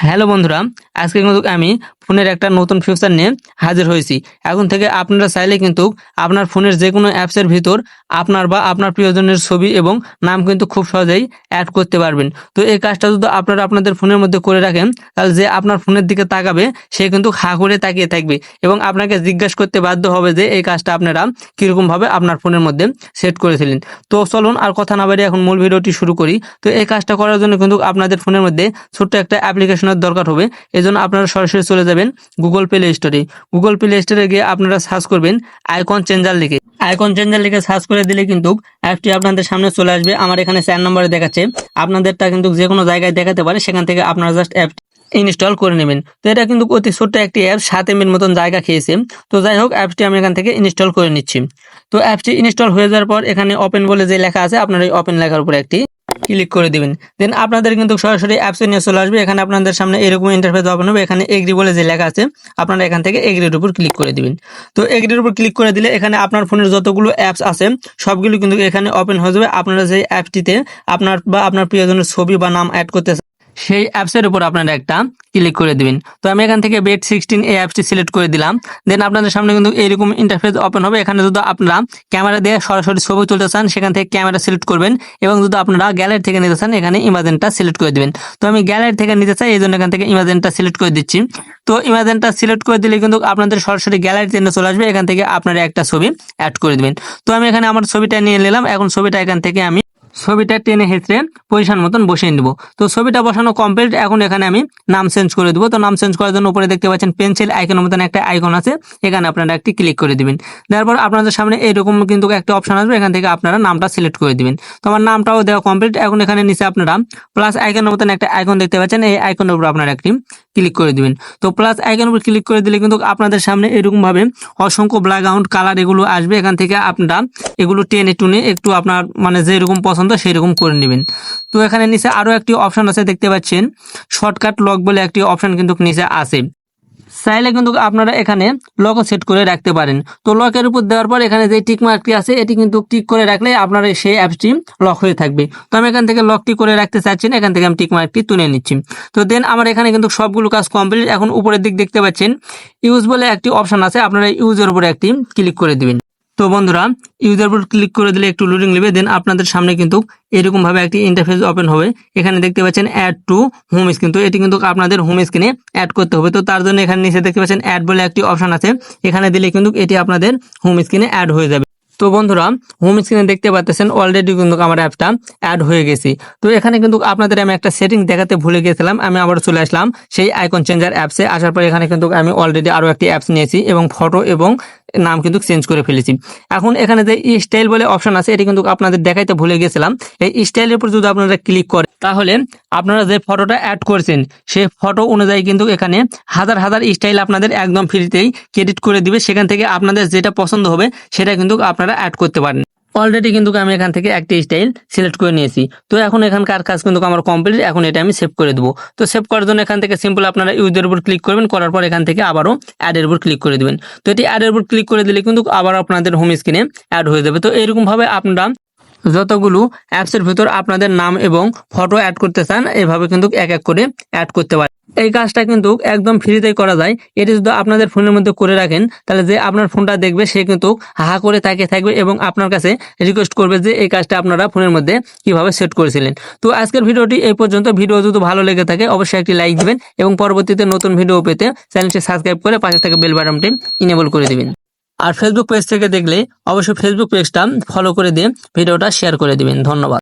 Hello বন্ধুরা, আজকে কিন্তু আমি ফোনের একটা নতুন ফিউচার নিয়ে হাজির হয়েছি। এখন থেকে আপনারা চাইলে কিন্তু আপনার ফোনের যে কোনো অ্যাপসের ভিতর আপনার বা আপনার প্রিয়জনের ছবি এবং নাম কিন্তু খুব সহজেই অ্যাড করতে পারবেন। তো এই কাজটা যদি আপনারা আপনাদের ফোনের মধ্যে করে রাখেন, তাহলে যে আপনার ফোনের দিকে তাকাবে, সে কিন্তু হা করে তাকিয়ে থাকবে এবং আপনাকে জিজ্ঞাসা করতে বাধ্য হবে যে এই কাজটা আপনারা কীরকমভাবে আপনার ফোনের মধ্যে সেট করেছিলেন। তো চলুন আর কথা না বাড়িয়ে এখন মূল ভিডিওটি শুরু করি। তো এই কাজটা করার জন্য কিন্তু আপনাদের ফোনের মধ্যে ছোট্ট একটা অ্যাপ্লিকেশনের দরকার হবে এই জন্য আপনারা সরাসরি চলে যাবেন গুগল প্লে স্টোরে গুগল প্লে স্টোরে গিয়ে আপনারা সার্চ করবেন আইকন চেঞ্জার লিখে। আইকন চেঞ্জার লিখে সার্চ করে দিলে কিন্তু অ্যাপটি আপনাদের সামনে চলে আসবে। আমার এখানে চার নম্বরে দেখাচ্ছে। আপনাদেরটা কিন্তু যে কোনো জায়গায় দেখাতে পারে, সেখান থেকে আপনারা জাস্ট অ্যাপটি ইনস্টল করে নেবেন। তো এটা কিন্তু অতি ছোট্ট একটি অ্যাপ সাত এমএর মতন জায়গা খেয়েছে। তো যাই হোক অ্যাপটি আমি এখান থেকে ইনস্টল করে নিচ্ছি। তো অ্যাপটি ইনস্টল হয়ে যাওয়ার পর এখানে ওপেন বলে যে লেখা আছে, আপনার এই ওপেন লেখার উপরে একটি ক্লিক করে দিবেন। দেন আপনাদের কিন্তু সরাসরি অ্যাপসে নিয়ে চলে আসবে। এখানে আপনাদের সামনে এরকম ইন্টারফেস ওপেন হবে। এখানে এগ্রি বলে যে লেখা আছে, আপনারা এখান থেকে এগ্রির উপর ক্লিক করে দিবেন। তো এগ্রির উপর ক্লিক করে দিলে এখানে আপনার ফোনের যতগুলো অ্যাপস আছে, সবগুলো কিন্তু এখানে ওপেন হয়ে যাবে। আপনারা যে অ্যাপটিতে আপনার বা আপনার প্রিয়জনের ছবি বা নাম অ্যাড করতে সেই অ্যাপসের উপর আপনারা একটা ক্লিক করে দিবেন। তো আমি এখান থেকে বেড সিক্সটিন এই অ্যাপসটি সিলেক্ট করে দিলাম। দেন আপনাদের সামনে কিন্তু এইরকম ইন্টারফেস ওপেন হবে। এখানে যদি আপনারা ক্যামেরা দিয়ে সরাসরি ছবি তুলতে চান, সেখান থেকে ক্যামেরা সিলেক্ট করবেন এবং যদি আপনারা গ্যালারি থেকে নিতে চান, এখানে ইমাজেনটা সিলেক্ট করে দিবেন। তো আমি গ্যালারি থেকে নিতে চাই এই জন্য এখান থেকে ইমাজেনটা সিলেক্ট করে দিচ্ছি। তো ইমাজেনটা সিলেক্ট করে দিলে কিন্তু আপনাদের সরাসরি গ্যালারিতে চলে আসবে। এখান থেকে আপনারা একটা ছবি অ্যাড করে দিবেন। তো আমি এখানে আমার ছবিটা নিয়ে নিলাম। এখন ছবিটা এখান থেকে আমি ছবিটা টেনে হেঁচড়ে পজিশন মতন বসিয়ে নেব। তো ছবিটা বসানো কমপ্লিট এখন এখানে আমি নাম চেঞ্জ করে দেবো। তো নাম চেঞ্জ করার জন্য উপরে দেখতে পাচ্ছেন পেন্সিল আইকনের মতন একটা আইকন আছে। এখানে আপনারা একটি ক্লিক করে দিবেন। তারপর আপনাদের সামনে এরকম কিন্তু একটা অপশন আসবে। এখান থেকে আপনারা নামটা সিলেক্ট করে দিবেন। তো আমার নামটাও দেওয়া কমপ্লিট এখন এখানে নিচে আপনারা প্লাস আইকনের মতন একটা আইকন দেখতে পাচ্ছেন। এই আইকনের উপর আপনারা একটি ক্লিক করে দিবেন। তো প্লাস আইকনের উপর ক্লিক করে দিলে কিন্তু আপনাদের সামনে এরকম ভাবে অসংখ্য ব্ল্যাকআউট কালার এগুলো আসবে। এখান থেকে আপনারা এগুলো টেনে টুনে একটু আপনার মানে যেরকম পছন্দ সেরকম করে নেবেন। তো এখানে নিচে আরও একটি অপশন আছে, দেখতে পাচ্ছেন। শর্টকাট লক বলে একটি অপশন কিন্তু নিচে আছে। চাইলে কিন্তু আপনারা এখানে লকও সেট করে রাখতে পারেন। তো লকের উপর দেওয়ার পর এখানে যে টিক মার্কটি আছে, এটি কিন্তু টিক করে রাখলে আপনার সেই অ্যাপসটি লক হয়ে থাকবে। তো আমি এখান থেকে লকটি করে রাখতে চাচ্ছি না এখান থেকে আমি টিক মার্কটি তুলে নিচ্ছি। তো দেন আমার এখানে কিন্তু সবগুলো কাজ কমপ্লিট এখন উপরের দিক দেখতে পাচ্ছেন। ইউজ বলে একটি অপশন আছে, আপনারা ইউজের উপরে একটি ক্লিক করে দিবেন। তো বন্ধুরা ইউজার বোর্ড ক্লিক করে দিলে একটু লোডিং নেবে দেন আপনাদের সামনে কিন্তু এরকম ভাবে একটি ইন্টারফেস ওপেন হবে। এখানে দেখতে পাচ্ছেন অ্যাড টু হোম স্ক্রিন তো এটি কিন্তু আপনাদের হোম স্ক্রিনে অ্যাড করতে হবে। তো তার জন্য এখানে নিচে দেখতে পাচ্ছেন অ্যাড বলে একটি অপশন আছে। এখানে দিলে কিন্তু এটি আপনাদের হোম স্ক্রিনে অ্যাড হয়ে যাবে। তো বন্ধুরা হোম স্ক্রিনে দেখতে পাচ্ছেন অলরেডি কিন্তু আমার অ্যাপটা অ্যাড হয়ে গেছি। তো এখানে কিন্তু আপনাদের আমি একটা সেটিং দেখাতে ভুলে গেছিলাম, আমি আবার চলে আসলাম সেই আইকন চেঞ্জার অ্যাপসে আসার পর এখানে কিন্তু আমি অলরেডি আরও একটি অ্যাপস নিয়েছি এবং ফটো এবং নাম কিন্তু চেঞ্জ করে ফেলেছি। এখন এখানে যে স্টাইল বলে অপশন আছে, এটি কিন্তু আপনাদের দেখাইতে ভুলে গেছিলাম। এই স্টাইলের উপর যদি আপনারা ক্লিক করেন তাহলে আপনারা যে ফটোটা অ্যাড করেছেন, সেই ফটো অনুযায়ী কিন্তু এখানে হাজার হাজার স্টাইল আপনাদের একদম ফ্রিতেই ক্রেডিট করে দিবে। সেখান থেকে আপনাদের যেটা পছন্দ হবে, সেটা কিন্তু আপনারা অ্যাড করতে পারেন। অলরেডি কিন্তু আমি এখান থেকে একটি স্টাইল সিলেক্ট করে নিয়েছি। তো এখন এখানকার কাজ কিন্তু আমার কমপ্লিট এখন এটা আমি সেভ করে দেবো। তো সেভ করার জন্য এখান থেকে সিম্পল আপনারা ইউজের উপর ক্লিক করবেন, করার পর এখান থেকে আবারও অ্যাডের উপর ক্লিক করে দিবেন। তো এটি অ্যাডের উপর ক্লিক করে দিলে কিন্তু আবার আপনাদের হোম স্ক্রিনে অ্যাড হয়ে যাবে। তো এরকমভাবে আপনারা যতগুলো অ্যাপসের ভিতর আপনাদের নাম এবং ফটো অ্যাড করতে চান, এভাবে কিন্তু এক এক করে অ্যাড করতে পারেন। এই কাজটা কিন্তু একদম ফ্রিতেই করা যায়। এটি যদি আপনাদের ফোনের মধ্যে করে রাখেন, তাহলে যে আপনার ফোনটা দেখবে, সে কিন্তু হাহা করে তাকিয়ে থাকবে এবং আপনার কাছে রিকোয়েস্ট করবে যে এই কাজটা আপনারা ফোনের মধ্যে কীভাবে সেট করেছিলেন। তো আজকের ভিডিওটি এই পর্যন্ত। ভিডিও যদি ভালো লেগে থাকে, অবশ্যই একটি লাইক দিবেন এবং পরবর্তীতে নতুন ভিডিও পেতে চ্যানেলটি সাবস্ক্রাইব করে পাশে থেকে বেল বাটনটি ইনেবল করে দিবেন। আর ফেসবুক পেজ থেকে দেখলে অবশ্যই ফেসবুক পেজটা ফলো করে দিয়ে ভিডিওটা শেয়ার করে দিবেন। ধন্যবাদ।